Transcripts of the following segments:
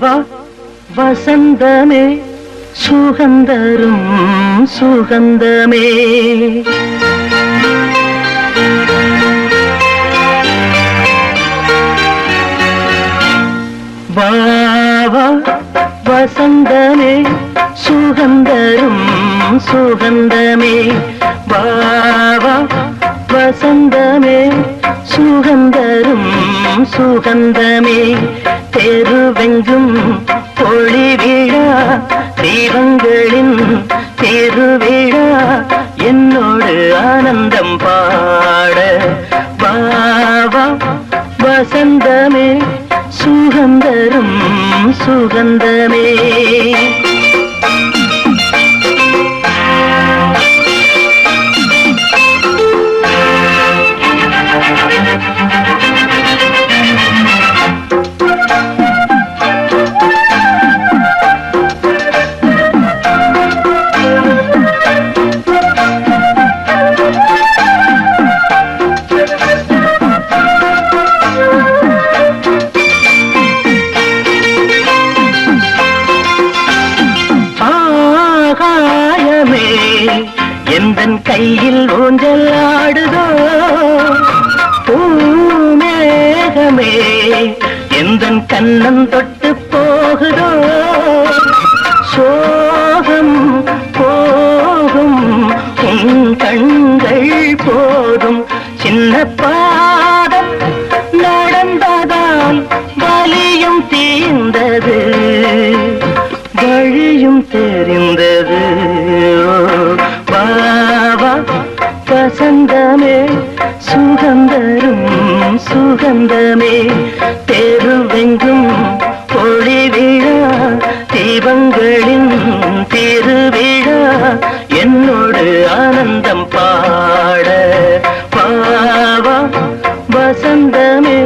வா வசந்தமே சுகந்தரும் சுகந்தமே. வாவா வசந்தமே சுகந்தரும் சுகந்தமே. வாவா வசந்தமே சுகந்தரும் சுகந்தமே. தெருவெங்கும் ஒளி விழா தெய்வங்களின் தெருவிழா என்னோடு ஆனந்தம் பாட பாவா வசந்தமே சுகந்தரும் சுகந்தமே. ஊஞ்சல் ஆடுதோ பூமேகமே எந்த கண்ணம் தொட்டு போகுதோ? சோகம் போகும் உன் கண்கள் போதும். சின்ன சுகந்தமே தெருவெங்கும் ஒளி விழா தீபங்களின் திருவிழா. என்னோடு ஆனந்தம் பாட பாவா வசந்தமே.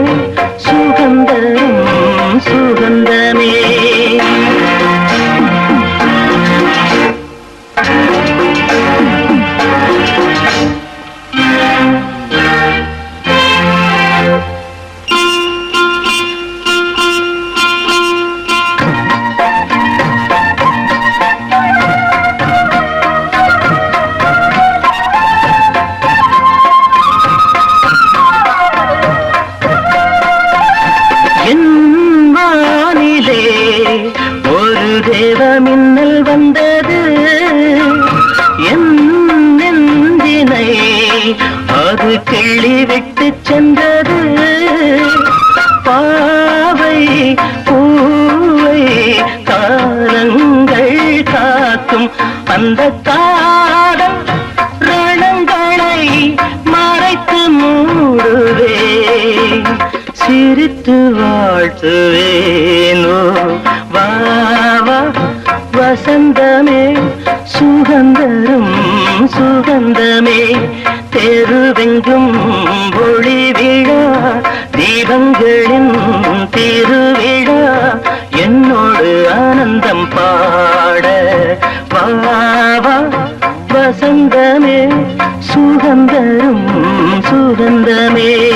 தேவ மின்னல் வந்தது. என் நெஞ்சினை அது கிள்ளி விட்டு சென்றது. பாவை பூவை காலங்கள் காக்கும் அந்த காடம் ரணங்களை மறைத்து மூடுவே. சிரித்து வாழ்த்துவேனோ வா வசந்தமே சுகந்தரும் சுகந்தமே. தெருவெங்கும் ஒளி விழா தீபங்களின் திருவிழா. என்னோடு ஆனந்தம் பாட பாவா. வசந்தமே சுகந்தரும் சுகந்தமே.